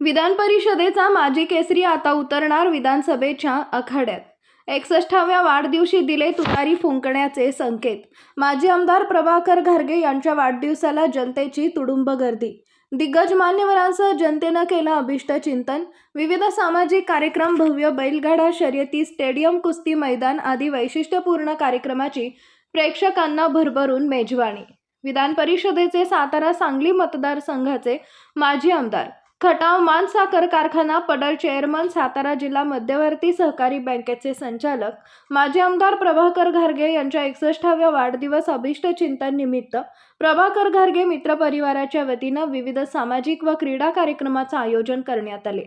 विधान परिषदेचा माजी केसरी आता उतरणार विधानसभेच्या आखाड्यात. एकसष्टाव्या वाढदिवशी दिले तुतारी फुंकण्याचे संकेत. माजी आमदार प्रभाकर घारगे यांच्या वाढदिवसाला जनतेची तुडुंब गर्दी. दिग्गज मान्यवरांसह जनतेनं केलं अभिष्ट चिंतन. विविध सामाजिक कार्यक्रम भव्य बैलगाडा शर्यती स्टेडियम कुस्ती मैदान आदी वैशिष्ट्यपूर्ण कार्यक्रमाची प्रेक्षकांना भरभरून मेजवानी. विधान परिषदेचे सातारा सांगली मतदारसंघाचे माजी आमदार खटाव मान साखर कारखाना पडल चेअरमन सातारा जिल्हा मध्यवर्ती सहकारी बँकेचे संचालक माजी आमदार प्रभाकर घारगे यांच्या एकसष्टाव्या वाढदिवस अभिष्ट चिंतन निमित्त प्रभाकर घारगे मित्र परिवाराच्या वतीनं विविध सामाजिक व क्रीडा कार्यक्रमाचं आयोजन करण्यात आले.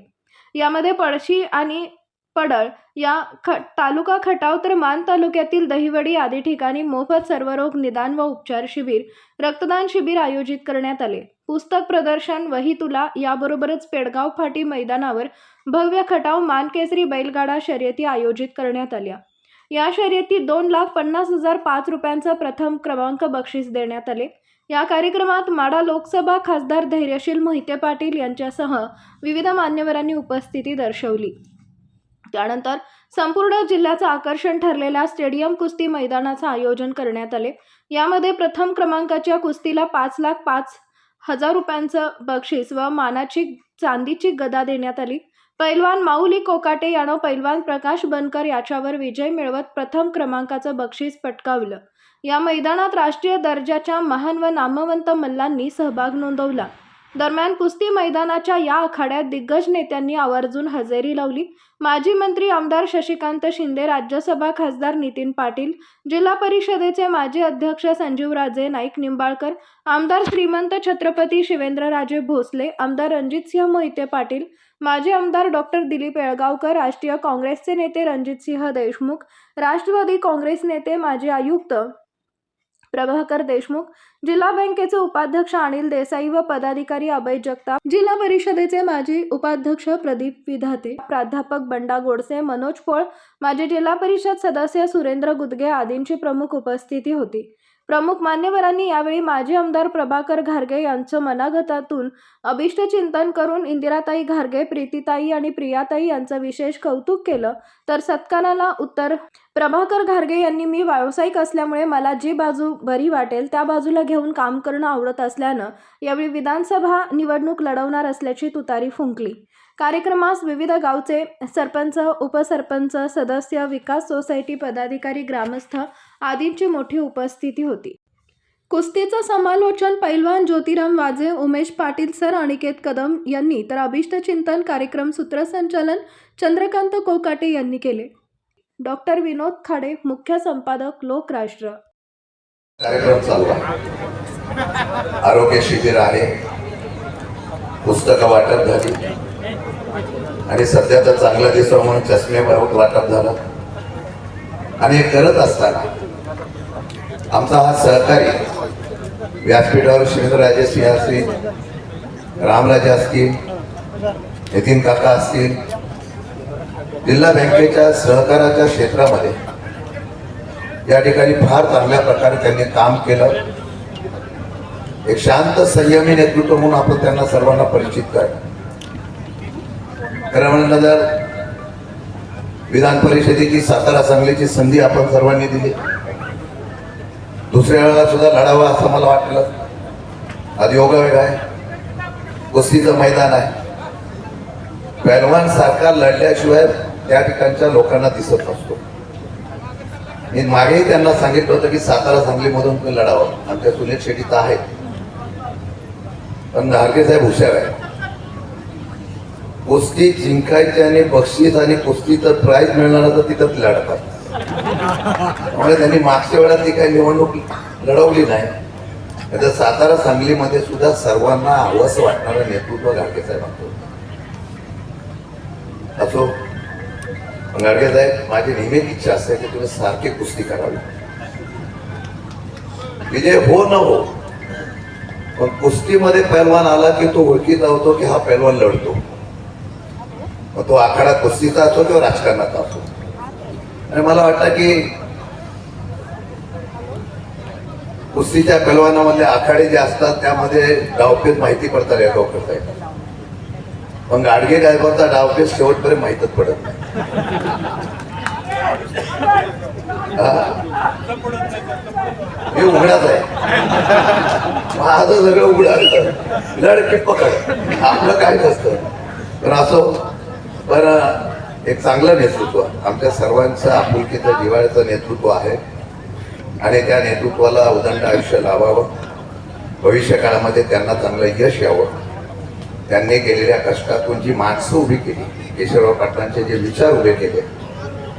यामध्ये पळशी आणि पडळ या ख तालुका खटाव तर मान तालुक्यातील दहिवडी आदी ठिकाणी मोफत सर्वरोग निदान व उपचार शिबिर रक्तदान शिबिर आयोजित करण्यात आले. पुस्तक प्रदर्शन वही तुला याबरोबरच पेडगाव फाटी मैदानावर भव्य खटाव मानकेसरी बैलगाडा शर्यती आयोजित करण्यात आल्या. या शर्यतीत दोन लाख पन्नास हजार पाच रुपयांचं प्रथम क्रमांक बक्षीस देण्यात आले. या कार्यक्रमात माडा लोकसभा खासदार धैर्यशील मोहिते पाटील यांच्यासह विविध मान्यवरांनी उपस्थिती दर्शवली. त्यानंतर संपूर्ण जिल्ह्याचं आकर्षण ठरलेल्या स्टेडियम कुस्ती मैदानाचं आयोजन करण्यात आले. यामध्ये प्रथम क्रमांकाच्या कुस्तीला पाच लाख पाच हजार रुपयांचं बक्षीस व मानाची चांदीची गदा देण्यात आली. पैलवान माऊली कोकाटे यानं पैलवान प्रकाश बनकर याच्यावर विजय मिळवत प्रथम क्रमांकाचं बक्षीस पटकावलं. या मैदानात राष्ट्रीय दर्जाच्या महान व नामवंत मल्लांनी सहभाग नोंदवला. दरम्यान कुस्ती मैदानाच्या या आखाड्यात दिग्गज नेत्यांनी आवर्जून हजेरी लावली. माजी मंत्री आमदार शशिकांत शिंदे राज्यसभा खासदार नितीन पाटील जिल्हा परिषदेचे माजी अध्यक्ष संजीवराजे नाईक निंबाळकर आमदार श्रीमंत छत्रपती शिवेंद्रराजे भोसले आमदार रणजितसिंह मोहिते पाटील माजी आमदार डॉक्टर दिलीप येळगावकर राष्ट्रीय काँग्रेसचे नेते रणजितसिंह देशमुख राष्ट्रवादी काँग्रेस नेते माजी आयुक्त प्रभाकर देशमुख जिल्हा बँकेचे उपाध्यक्ष अनिल देसाई व पदाधिकारी अभय जगताप जिल्हा परिषदेचे माजी उपाध्यक्ष प्रदीप विधाते प्राध्यापक बंडा गोडसे मनोज पोळ माजी जिल्हा परिषद सदस्य सुरेंद्र गुदगे आदींची प्रमुख उपस्थिती होती. प्रमुख मान्यवरांनी यावेळी माजी आमदार प्रभाकर घारगे यांचं मनागतातून अभिष्ट चिंतन करून इंदिराताई घारगे प्रीतीताई आणि प्रियाताई यांचं विशेष कौतुक केलं. तर सत्काराला उत्तर प्रभाकर घारगे यांनी मी व्यावसायिक असल्यामुळे मला जी बाजू बरी वाटेल त्या बाजूला घेऊन काम करणं आवडत असल्यानं यावेळी विधानसभा निवडणूक लढवणार असल्याची तुतारी फुंकली. कार्यक्रमास विविध गावचे सरपंच उपसरपंच सदस्य विकास सोसायटी पदाधिकारी ग्रामस्थ आदींची मोठी उपस्थिती होती. कुस्तीचं समालोचन पैलवान ज्योतिराम वाजे उमेश पाटील सर अनिकेत कदम यांनी तर अभिष्ट चिंतन कार्यक्रम सूत्रसंचालन चंद्रकांत कोकाटे यांनी केले. डॉक्टर विनोद खाडे मुख्य संपादक लोकराष्ट्र. कार्यक्रम चालू आहे आरोग्य शिबिर आहे. पुस्तकं वाटप झाली. आणि सध्याचा चांगला दिसतो म्हणून चष्मे वाटप झालं. आणि करत असताना आमचा हा सहकारी व्यासपीठावर शिवेंद्रराजे सिंह असतील रामराजे असतील नितीन काका असतील जिल्हा बँकेच्या सहकाराच्या क्षेत्रामध्ये या ठिकाणी फार चांगल्या प्रकारे त्यांनी काम केलं. एक शांत संयमी नेतृत्व म्हणून आपण त्यांना सर्वांना परिचित कर. खरं म्हणलं जर विधान परिषदेची सातारा सांगलीची संधी आपण सर्वांनी दिली. दुसऱ्या वेळेला सुद्धा लढावं असं मला वाटलं आज योगा योगावेग आहे. कुस्तीचं मैदान आहे. पहलवान सारखा लढल्याशिवाय त्या ठिकाणच्या लोकांना दिसत असतो मी मागेही त्यांना सांगितलं होतं की सातारा सांगलीमधून तुम्ही लढावं. आमच्या सुनील शेट्टी तर आहेत. पण घारगे साहेब हुशार आहे कुस्ती जिंकायची आणि बक्षीस आणि कुस्तीचं प्राईज मिळणार तर तिथंच लढतात. म्हणजे त्यांनी मागच्या वेळात ती काही निवडणूक लढवली नाही. आता सातारा सांगलीमध्ये सुद्धा सर्वांना हवस वाटणारं नेतृत्व गाडगे साहेबांचं असो गाडगे साहेब माझी नेहमीच इच्छा असते की तुम्ही सारखी कुस्ती करावी. विजय हो न हो पण कुस्तीमध्ये पैलवान आला की तो ओळखीचा होतो की हा पैलवान लढतो. मग तो आखाडा कुस्तीचा असो किंवा राजकारणाचा असो. आणि मला वाटतं की कुस्तीच्या कलवानामधले आखाडे जे असतात त्यामध्ये डावपेच माहिती पडतात या डॉक्टर पण गाडगे गायबाचा डावपेच शेवटपर्यंत माहितच पडत नाही. हे. उघडाच आहे. माझं सगळं उघड असतं पकड. आपलं काय नसतं पण असो. पण एक चांगलं नेतृत्व. आमच्या सर्वांचं आपुलकीचं दिवाळीचं नेतृत्व आहे. आणि त्या नेतृत्वाला उदंड आयुष्य लावावं. भविष्य काळामध्ये त्यांना चांगलं यश यावं. त्यांनी केलेल्या कष्टातून जी माणसं उभी केली केशवराव पाटलांचे जे विचार उभे केले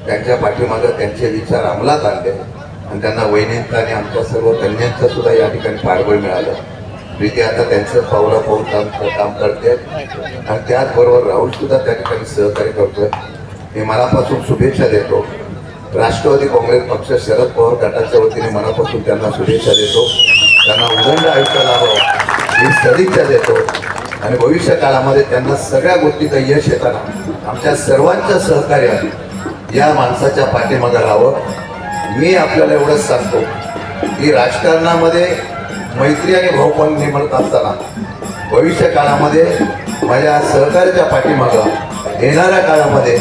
त्यांच्या पाठीमागं त्यांचे विचार अंमलात आणले. आणि त्यांना वैनिकता आणि आमच्या सर्व कन्यांचं सुद्धा या ठिकाणी पाठबळ मिळालं. प्रीती आता त्यांचं पावला पाऊल काम काम करते. आणि त्याचबरोबर राहुल सुद्धा त्या ठिकाणी सहकार्य करतोय. मी मनापासून शुभेच्छा देतो. राष्ट्रवादी काँग्रेस पक्ष शरद पवार गटाच्या वतीने मनापासून त्यांना शुभेच्छा देतो. त्यांना उदंड आयुष्य लाभावं ही सदिच्छा देतो. आणि भविष्य काळामध्ये त्यांना सगळ्या गोष्टीचं यश येताना आमच्या सर्वांच्या सहकार्याने या माणसाच्या पाठीमागं राहावं. मी आपल्याला एवढंच सांगतो की राजकारणामध्ये मैत्री आणि भाऊपण निमत असताना भविष्य काळामध्ये माझ्या सहकार्याच्या पाठीमागं येणाऱ्या काळामध्ये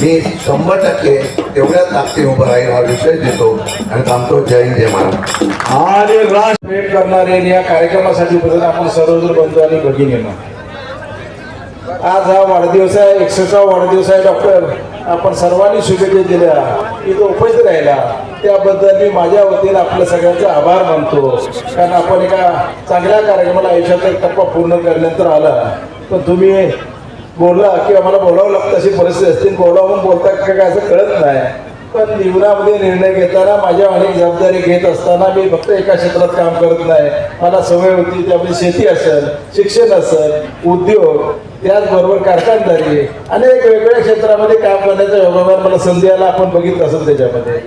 मी शंभर टक्के तेवढ्याच ताकदीने उभं राहील हा विषय देतो आणि थांबतो. जय हिंद जय महाराज आणि राष्ट्र भेट करणारे आणि या कार्यक्रमासाठी बदल आपण सर्वजण बंधू आणि भगिनी आज हा वाढदिवस आहे एकसष्टा वाढदिवस आहे डॉक्टर. आपण सर्वांनी शुभेच्छा दिल्या. इथं उपस्थित राहिला. त्याबद्दल मी माझ्या वतीने आपल्या सगळ्यांचे आभार मानतो. कारण आपण एका चांगल्या कार्यक्रमाला आयुष्याचा एक टप्पा पूर्ण केल्यानंतर आला. पण तुम्ही बोलला किंवा मला बोलावं लागतं अशी परिस्थिती असते. बोलावून बोलता काय काय असं कळत नाही. पण जीवनामध्ये निर्णय घेताना माझ्या अनेक जबाबदारी घेत असताना मी फक्त एका क्षेत्रात काम करत नाही. मला सवय होती त्यामध्ये शेती असेल शिक्षण असेल उद्योग त्याचबरोबर कारखानदारी. अनेक वेगवेगळ्या क्षेत्रामध्ये काम करण्याचा योगावर मला संधी आला. आपण बघितलं असेल त्याच्यामध्ये.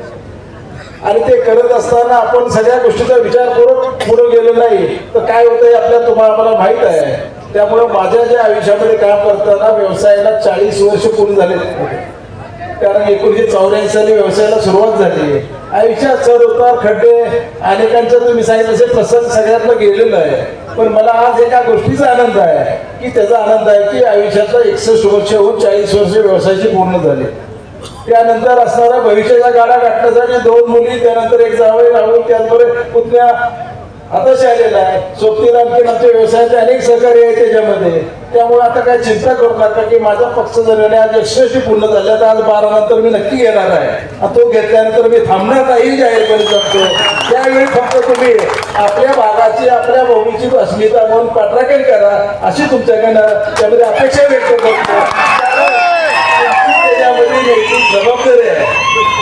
आणि ते करत असताना आपण सगळ्या गोष्टीचा विचार करून पुढे गेलो नाही. तर काय होतं आपल्या तुम्हाला आम्हाला माहीत आहे. त्यामुळे माझ्या ज्या आयुष्यामध्ये काम करताना व्यवसायाला चाळीस वर्ष पूर्ण झाले कारण एकोणीशे चौऱ्याऐंशी साली व्यवसायाला सुरुवात झाली. आयुष्यात चढ उतार खड्डे अनेकांचं तुम्ही सांगितलं असे प्रसंग सगळ्यातलं गेलेलं आहे. पण मला आज एका गोष्टीचा आनंद आहे की त्याचा आनंद आहे की आयुष्याचा एकसष्ट वर्ष होऊन चाळीस वर्ष व्यवसायाची पूर्ण झाली. त्यानंतर असणारा भविष्याचा गाडा गाठण्यासाठी दोन मुली त्यानंतर एक जावळी राहून त्याचबरोबर पुतण्या आताच आलेला आहे. सोबतीला आणखी आमच्या व्यवसायाचे अनेक सहकार्य आहे त्याच्यामध्ये. त्यामुळे आता काय चिंता करू नका की माझा पक्ष जर आज यशस्वी पूर्ण झाला. तर आज बारा नंतर मी नक्की घेणार आहे. आणि तो घेतल्यानंतर मी थांबणार नाही जाहीरपणे सांगतो. त्यावेळी फक्त तुम्ही आपल्या भागाची आपल्या भूमीची अस्मिता म्हणून पाठराखण करा अशी तुमच्याकडनं त्यामध्ये अपेक्षा व्यक्त करतो त्याच्यामध्ये यायची जबाबदारी आहे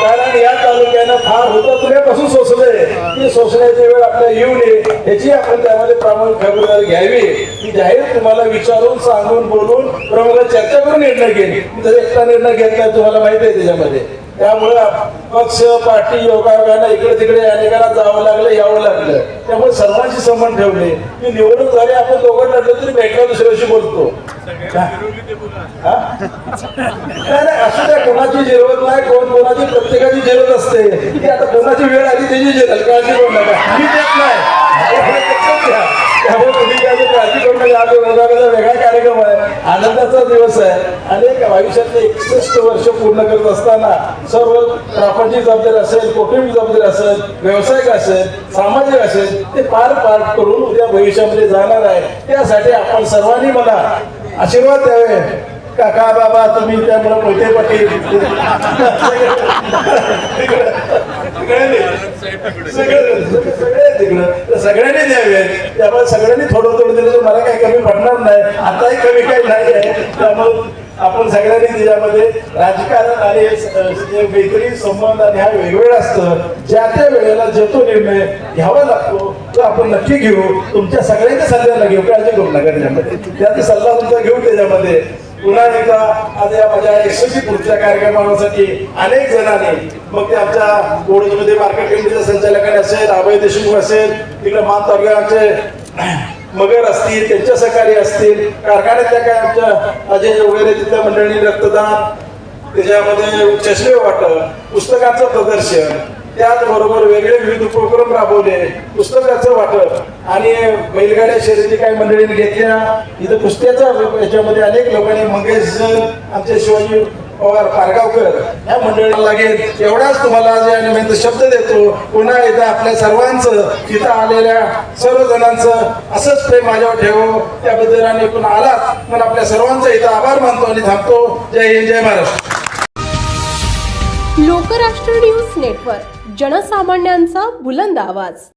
कारण या तालुक्यानं फार होतं पुण्यापासून सोसलंय की सोसण्याची वेळ आपल्या येऊ नये याची आपण त्यामध्ये प्रामाणिक खबरदारी घ्यावी. मी जाहीर तुम्हाला विचारून सांगून बोलून प्रमुख चर्चा करून निर्णय घेईन. मी एकटा निर्णय घेत तुम्हाला माहिती आहे त्याच्यामध्ये. त्यामुळे पक्ष पार्टी योगायोगानं इकडे तिकडे अनेकांना जावं लागलं यावं लागलं. त्यामुळे सर्वांशी संबंध ठेवले. की निवडणूक झाली आपण दोघं लढलो तरी भेटला दुसऱ्याशी बोलतो. नाही असू द्या कोणाची जिरवत नाही कोण कोणाची प्रत्येकाची जिरवत असते. की आता कोणाची वेळ आली त्याची जिरल काळजी करू नका. मी देत नाही. त्यामुळे तुम्ही काय काळजी करू नका. आज वेगळा कार्यक्रम आहे. आनंदाचा दिवस आहे. अनेक आयुष्यातले एकसष्ट वर्ष पूर्ण करत असताना सर्व प्रापंचिक जबाबदारी असेल कौटुंबिक जबाबदारी असेल व्यावसायिक असेल सामाजिक असेल ते पार पार करून उद्या भविष्यामध्ये जाणार आहे. त्यासाठी आपण सर्वांनी मला आशीर्वाद द्यावे. काका बाबा तुम्ही त्यामुळे मोठे पाटील. सगळे सगळ्यांनी द्यावे. त्यामुळे सगळ्यांनी थोडं थोडं दिलं तर मला काही कमी पडणार नाही. आताही कमी काही नाही आहे. त्यामुळे आपण सगळ्यांनी त्याच्यामध्ये राजकारण आणि मैत्री संबंध आणि हा वेगवेगळा असतं. ज्या त्या वेळेला जो तो निर्णय घ्यावा लागतो तो आपण नक्की घेऊ. तुमच्या सगळ्यांच्या सल्ल्याला घेऊ. काळजी करू नका त्याच्यामध्ये? त्याचा सल्ला तुमचा घेऊ त्याच्यामध्ये. पुन्हा एकदा आज या माझ्या यशस्वी पुढच्या कार्यक्रमासाठी अनेक जणांनी मग ते आमच्या गोडमध्ये मार्केट कमिटीच्या संचालकांनी असेल अभय देशमुख असेल तिकडे मान तालुक्याचे मगर असतील त्यांच्या सहकारी असतील कारखान्यातल्या काय आमच्या अजय वगैरे तिथल्या मंडळी रक्तदान त्याच्यामध्ये चष्मे वाटप पुस्तकांचं प्रदर्शन त्याचबरोबर वेगळे विविध उपक्रम राबवले पुस्तकाचं वाटप आणि बैलगाड्या शर्यती काही मंडळींनी घेतल्या. इथं कुस्त्याचा याच्यामध्ये अनेक लोकांनी मंगेश आमचे शिवाजी पवार पारगावकर या मंडळीला लागेल एवढाच तुम्हाला आज या निमित्त शब्द देतो. पुन्हा एकदा आपल्या सर्वांचं इथं आलेल्या सर्व जणांचं असंच प्रेम माझ्यावर ठेवो. त्याबद्दल आणि पण आलात पण आपल्या सर्वांचा इथं आभार मानतो आणि थांबतो. जय हिंद जय महाराष्ट्र. लोकराष्ट्र न्यूज नेटवर्क जनसामान्यांचा बुलंद आवाज.